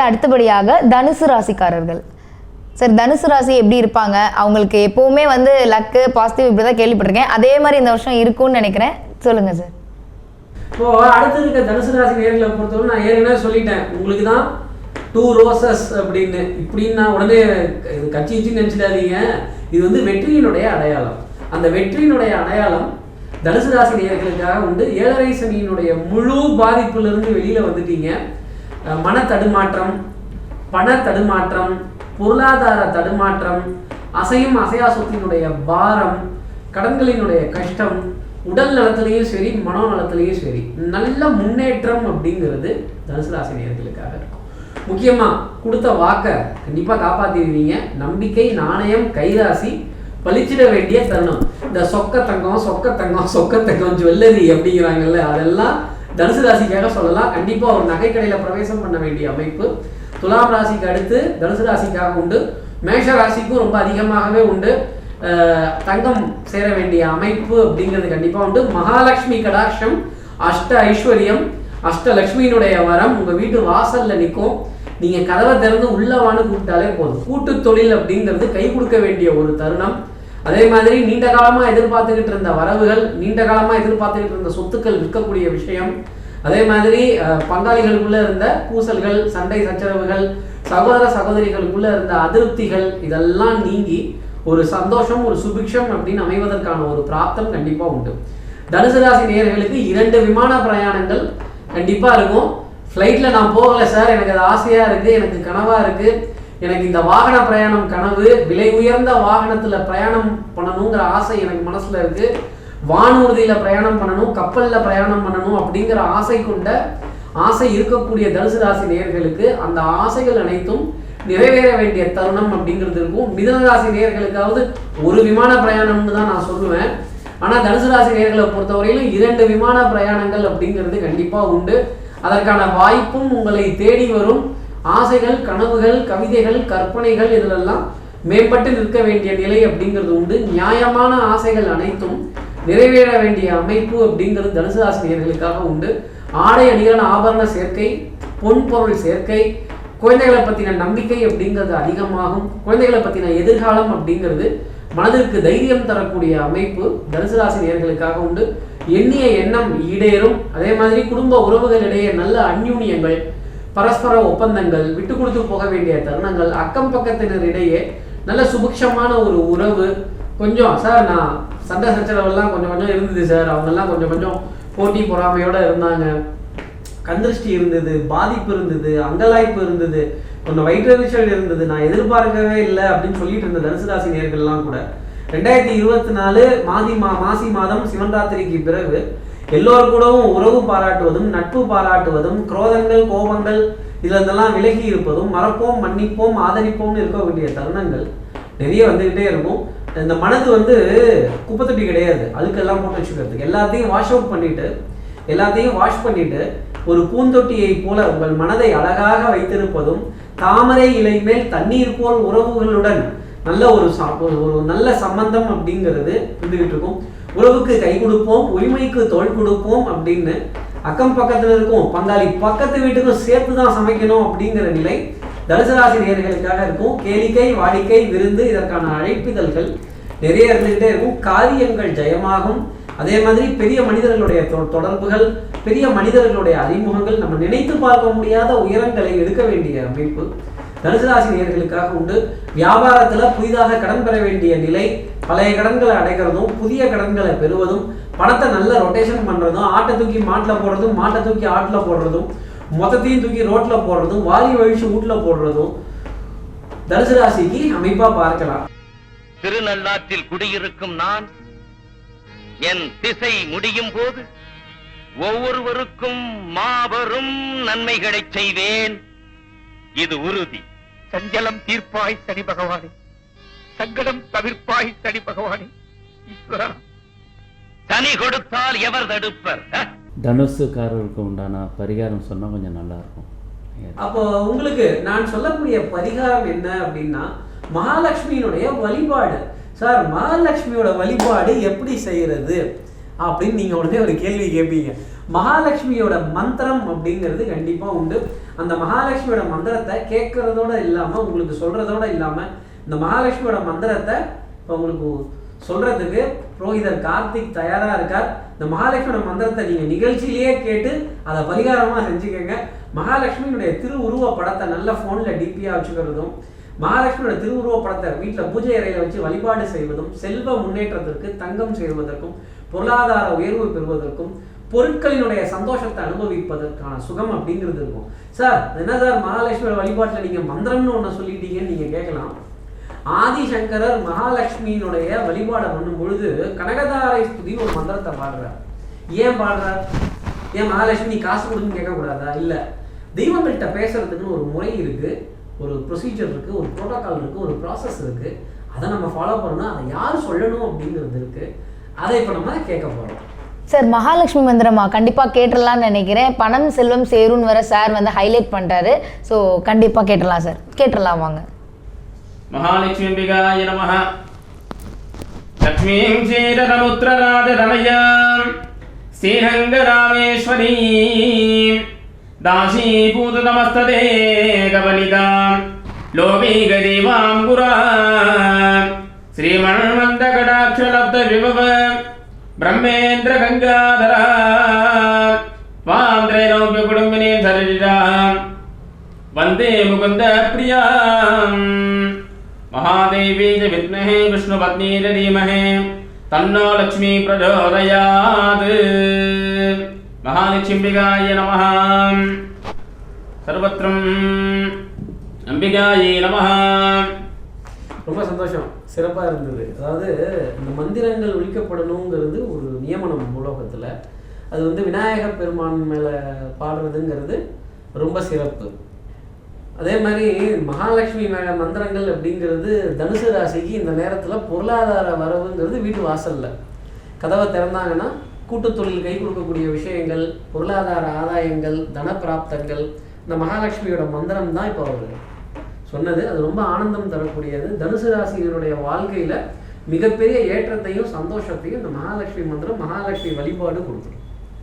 அடுத்தபடியாக தனுசு ராசிக்காரர்கள். சார் தனுசு ராசி எப்படி இருப்பாங்க? அவங்களுக்கு எப்பவுமே வந்து லக்கு பாசிட்டிவ் இப்படி தான் கேள்விப்பட்டிருக்கேன். அதே மாதிரி இந்த வருஷம் இருக்கும்னு நினைக்கிறேன். சொல்லுங்க சார் இப்போ அடுத்து இருக்க தனுசு ராசி நேர்களை பொறுத்தவரை நான் ஏற்கனவே சொல்லிட்டேன். உங்களுக்கு தான் டூ ரோசஸ் அப்படின்னு. இப்படின்னு நான் உடனே இது கட்சி வச்சு நினச்சிடாதீங்க. இது வந்து வெற்றியினுடைய அடையாளம். அந்த வெற்றியினுடைய அடையாளம் தனுசு ராசி நேர்களுக்காக உண்டு. ஏழரை சனியினுடைய முழு பாதிப்புலேருந்து வெளியில் வந்துட்டீங்க. மன தடுமாற்றம் பண தடுமாற்றம் பொருளாதார தடுமாற்றம் அசையும் அசையா சொத்தினுடைய பாரம் கடன்களினுடைய கஷ்டம் உடல் நலத்திலையும் சரி மனோ நலத்திலையும் சரி நல்ல முன்னேற்றம் அப்படிங்கிறது தனுசு ராசி நேர்களுக்காக இருக்கும். முக்கியமா கொடுத்த வாக்கை கண்டிப்பாக காப்பாற்றிடுவீங்க நம்பிக்கை நாணயம் கைராசி பழிச்சிட வேண்டிய தருணம். இந்த சொக்க தங்கம் சொக்க தங்கம் சொக்க தங்கம் ஜுவல்லரி அப்படிங்கிறாங்கல்ல அதெல்லாம் தனுசு ராசிக்காக சொல்லலாம். கண்டிப்பாக ஒரு நகைக்கடையில் பிரவேசம் பண்ண வேண்டிய அமைப்பு. துலாம் ராசிக்கு அடுத்து தனுசு ராசிக்காக உண்டு. மேஷ ராசிக்கும் ரொம்ப அதிகமாகவே உண்டு. தங்கம் சேர வேண்டிய அமைப்பு அப்படிங்கிறது கண்டிப்பாக உண்டு. மகாலட்சுமி கடாட்சம் அஷ்ட ஐஸ்வர்யம் அஷ்டலட்சுமியினுடைய வரம் உங்கள் வீட்டு வாசலில் நிற்கும் நீங்கள் கதவை திறந்து உள்ள வான்னு கூப்பிட்டாலே போதும். கூட்டு தொழில் அப்படிங்கிறது கை கொடுக்க வேண்டிய ஒரு தருணம். அதே மாதிரி நீண்ட காலமாக எதிர்பார்த்துக்கிட்டு இருந்த வரவுகள் நீண்ட காலமாக எதிர்பார்த்துக்கிட்டு இருந்த சொத்துக்கள் விற்கக்கூடிய விஷயம். அதே மாதிரி பங்காளிகளுக்குள்ளே இருந்த பூசல்கள் சண்டை சச்சரவுகள் சகோதர சகோதரிகளுக்குள்ளே இருந்த அதிருப்திகள் இதெல்லாம் நீங்கி ஒரு சந்தோஷம் ஒரு சுபிக்ஷம் அப்படின்னு அமைவதற்கான ஒரு பிராப்தம் கண்டிப்பாக உண்டு. தனுசு ராசி நேர்களுக்கு இரண்டு விமான பிரயாணங்கள் கண்டிப்பாக இருக்கும். ஃப்ளைட்டில் நான் போகலை சார். எனக்கு அது ஆசையாக இருக்குது எனக்கு கனவாக இருக்குது எனக்கு இந்த வாகன பிரயாணம் கனவு விலை உயர்ந்த வாகனத்துல பிரயாணம் பண்ணணுங்கிற ஆசை எனக்கு மனசுல இருக்கு. வானூர்தியில பிரயாணம் பண்ணணும் கப்பல்ல பிரயாணம் பண்ணணும் அப்படிங்கிற ஆசை கொண்ட ஆசை இருக்கக்கூடிய தனுசு ராசி நேர்களுக்கு அந்த ஆசைகள் அனைத்தும் நிறைவேற வேண்டிய தருணம் அப்படிங்கிறது இருக்கும். மிதன ராசி ஒரு விமான பிரயாணம்னு தான் நான் சொல்லுவேன். ஆனால் தனுசு ராசி நேர்களை பொறுத்தவரையிலும் இரண்டு விமான பிரயாணங்கள் அப்படிங்கிறது கண்டிப்பாக உண்டு. அதற்கான வாய்ப்பும் உங்களை தேடி வரும். ஆசைகள் கனவுகள் கவிதைகள் கற்பனைகள் இதிலெல்லாம் மேம்பட்டு நிற்க வேண்டிய நிலை அப்படிங்கிறது உண்டு. நியாயமான ஆசைகள் அனைத்தும் நிறைவேற வேண்டிய அமைப்பு அப்படிங்கிறது தனுசு ஆசிரியர்களுக்காக உண்டு. ஆடை அணிகளான ஆபரண சேர்க்கை பொன் பொருள் சேர்க்கை குழந்தைகளை பற்றின நம்பிக்கை அப்படிங்கிறது அதிகமாகும். குழந்தைகளை பற்றின எதிர்காலம் அப்படிங்கிறது மனதிற்கு தைரியம் தரக்கூடிய அமைப்பு தனுசு ராசி நேர்களுக்காக உண்டு. எண்ணிய எண்ணம் ஈடேறும். அதே மாதிரி குடும்ப உறவுகளிடையே நல்ல அந்யூன்யங்கள் பரஸ்பர ஒப்பந்தங்கள் விட்டு கொடுத்து போக வேண்டிய தருணங்கள் அக்கம் பக்கத்தினரிடையே நல்ல சுபிக்ஷமான ஒரு உறவு. கொஞ்சம் சார் நான் சண்டை சச்சரவெல்லாம் கொஞ்சம் கொஞ்சம் இருந்தது சார் அவங்கெல்லாம் கொஞ்சம் கொஞ்சம் போட்டி பொறாமையோட இருந்தாங்க. கந்திருஷ்டி இருந்தது பாதிப்பு இருந்தது அங்கலாய்ப்பு இருந்தது. கொஞ்சம் வயிற்றறிச்சல் இருந்தது. நான் எதிர்பார்க்கவே இல்லை அப்படின்னு சொல்லிட்டு இருந்த தனுசுராசி நேர்கள்லாம் கூட. ரெண்டாயிரத்தி இருபத்தி நாலு மாதி மா மாசி மாதம் சிவன்ராத்திரிக்கு பிறகு எல்லோர் கூடவும் உறவு பாராட்டுவதும் நட்பு பாராட்டுவதும் குரோதங்கள் கோபங்கள் இதெல்லாம் விலகி இருப்பதும் மறப்போம் மன்னிப்போம் ஆதரிப்போம்னு இருக்க வேண்டிய தருணங்கள் நிறைய வந்துகிட்டே இருக்கும். இந்த மனது வந்து குப்பைத்தொட்டி கிடையாது. அதுக்கெல்லாம் போட்டு வச்சுக்கிறதுக்கு. எல்லாத்தையும் வாஷ் அவுட் பண்ணிட்டு எல்லாத்தையும் வாஷ் பண்ணிட்டு ஒரு பூந்தொட்டியை போல உங்கள் மனதை அழகாக வைத்திருப்பதும் தாமரை இலை மேல் தண்ணீர் போல் உறவுகளுடன் நல்ல ஒரு ஒரு ஒரு நல்ல சம்பந்தம் அப்படிங்கிறது இருந்துகிட்டு இருக்கும். உறவுக்கு கை கொடுப்போம் உரிமைக்கு தோல் கொடுப்போம் அப்படின்னு அக்கம் பக்கத்தில் இருக்கும் பங்காளி பக்கத்து வீட்டுக்கும் சேர்த்து தான் சமைக்கணும் அப்படிங்கிற நிலை தனுசு நேர்களுக்காக இருக்கும். கேளிக்கை வாடிக்கை விருந்து இதற்கான அழைப்பிதழ்கள் நிறைய இருந்துகிட்டே இருக்கும். காரியங்கள் ஜெயமாகும். அதே மாதிரி பெரிய மனிதர்களுடைய தொ- தொடர்புகள் பெரிய மனிதர்களுடைய அறிமுகங்கள் நம்ம நினைத்து பார்க்க முடியாத உயரங்களை எடுக்க வேண்டிய அமைப்பு தனுசு ராசி நேர்களுக்காக உண்டு. வியாபாரத்தில் புதிதாக கடன் பெற வேண்டிய நிலை பழைய கடன்களை அடைக்கிறதும் புதிய கடன்களை பெறுவதும் பணத்தை நல்ல ரொட்டேஷன் பண்றதும் ஆட்டை தூக்கி மாட்டுல போடுறதும் மாட்டை தூக்கி ஆட்டுல போடுறதும் மொத்தத்தையும் தூக்கி ரோட்ல போடுறதும் வாரி வழிச்சு வீட்டில் போடுறதும் தனுசு ராசிக்கு அமைப்பாக பார்க்கலாம். திருநள்ளாற்றில் குடியிருக்கும் நான் என் திசை முடியும் போது ஒவ்வொருவருக்கும் மாபெரும் நன்மைகளைச் செய்வேன். இது உறுதி. சஞ்சலம் தீர்ப்பாய் சனி பகவானே. சங்கடம் தவிர்ப்பாய் சனி பகவானே. ஈஸ்வரா சனி கொடுத்தால் எவர் தடுப்பர்? தனுசுக்காரருக்கு உண்டான பரிகாரம் சொன்னால் கொஞ்சம் நல்லாயிருக்கும். அப்போ உங்களுக்கு நான் சொல்லக்கூடிய பரிகாரம் என்ன அப்படின்னா மகாலட்சுமியினுடைய வழிபாடு. சார் மகாலட்சுமியோட வழிபாடு எப்படி செய்யறது அப்படின்னு நீங்க உடனே ஒரு கேள்வி கேட்பீங்க மகாலட்சுமியோட மந்திரம் அப்படிங்கிறது கண்டிப்பா உண்டு. அந்த மகாலட்சுமியோட மந்திரத்தை கேட்கறதோட இல்லாம உங்களுக்கு சொல்றதோட இல்லாம இந்த மகாலட்சுமியோட மந்திரத்தை இப்போ உங்களுக்கு சொல்கிறதுக்கு புரோகிதர் கார்த்திக் தயாராக இருக்கார். இந்த மகாலட்சுமியோட மந்திரத்தை நீங்கள் நிகழ்ச்சியிலேயே கேட்டு அதை பரிகாரமாக செஞ்சுக்கோங்க. மகாலட்சுமியினுடைய திருவுருவ படத்தை நல்ல ஃபோனில் டிபியாக வச்சுக்கிறதும் மகாலட்சுமியோட திருவுருவ படத்தை வீட்டில் பூஜை அறையில் வச்சு வழிபாடு செய்வதும் செல்வ முன்னேற்றத்திற்கு தங்கம் செய்வதற்கும் பொருளாதார உயர்வு பெறுவதற்கும் பொருட்களினுடைய சந்தோஷத்தை அனுபவிப்பதற்கான சுகம் அப்படிங்கிறது இருக்கும். சார் என்ன சார் மகாலட்சுமியோட வழிபாட்டில் நீங்கள் மந்திரம்னு ஒன்று சொல்லிட்டீங்கன்னு நீங்கள் கேட்கலாம். ஆதிசங்கரர் மகாலட்சுமியினுடைய வழிபாடை பண்ணும் பொழுது கனகதாரை ஸ்துதி ஒரு மந்திரத்தை பாடுறார். ஏன் பாடுறார்? ஏன் மகாலட்சுமி காசு கொடுன்னு கேட்கக்கூடாதா? இல்லை. தெய்வங்கள்கிட்ட பேசுறதுக்குன்னு ஒரு முறை இருக்கு ஒரு ப்ரொசீஜர் இருக்கு ஒரு ப்ரோட்டோகால் இருக்கு ஒரு ப்ராசஸ் இருக்கு. அதை நம்ம ஃபாலோ பண்ணணும் அதை யார் சொல்லணும் அப்படிங்கிறது இருக்கு. அதை இப்போ நம்ம கேட்க போறோம். சார் மகாலட்சுமி மந்திரமா? கண்டிப்பாக கேட்டுடலாம்னு நினைக்கிறேன். பணம் செல்வம் சேரும்னு வர சார் வந்து ஹைலைட் பண்ணிட்டாரு. ஸோ கண்டிப்பாக கேட்டுடலாம் சார். கேட்டுடலாம் வாங்க. మహాలక్ష్మీంబిగాయ నమ. లక్ష్మీం క్షీరరముద్రరాజరమయాం శ్రీరంగరామేశ్వరీ. దాసీభూతనమస్తదే గవనిదాం. లోమీగరీవాం గురా. విభవ బ్రహ్మేంద్ర గంగాధర వాంద్రైలోప్య కుటుంబిని ధరిరా. వందే ముకుంద ప్రియా महादेवी च विद्महे विष्णुपत्नी च धीमहि तन्नो लक्ष्मी प्रचोदयात् महालक्ष्म्बिकाय नमः सर्वत्रम् अम्बिकायै नमः ரொம்ப சந்தோஷம் சிறப்பாக இருந்தது அதாவது இந்த மந்திரங்கள் ஒழிக்கப்படணுங்கிறது ஒரு நியமனம் உலோகத்தில் அது வந்து விநாயக பெருமான் மேலே பாடுறதுங்கிறது ரொம்ப சிறப்பு அதே மாதிரி மகாலட்சுமி மேல மந்திரங்கள் அப்படிங்கிறது தனுசு ராசிக்கு இந்த நேரத்தில் பொருளாதார வரவுங்கிறது வீட்டு வாசலில். கதவை திறந்தாங்கன்னா கூட்டுத்தொழில் கை கொடுக்கக்கூடிய விஷயங்கள் பொருளாதார ஆதாயங்கள் தனப்பிராப்தங்கள் இந்த மகாலட்சுமியோட மந்திரம் தான் இப்போ அவர் சொன்னது அது ரொம்ப ஆனந்தம் தரக்கூடியது. தனுசு ராசியினுடைய வாழ்க்கையில் மிகப்பெரிய ஏற்றத்தையும் சந்தோஷத்தையும் இந்த மகாலட்சுமி மந்திரம் மகாலட்சுமி வழிபாடு கொடுத்துரும்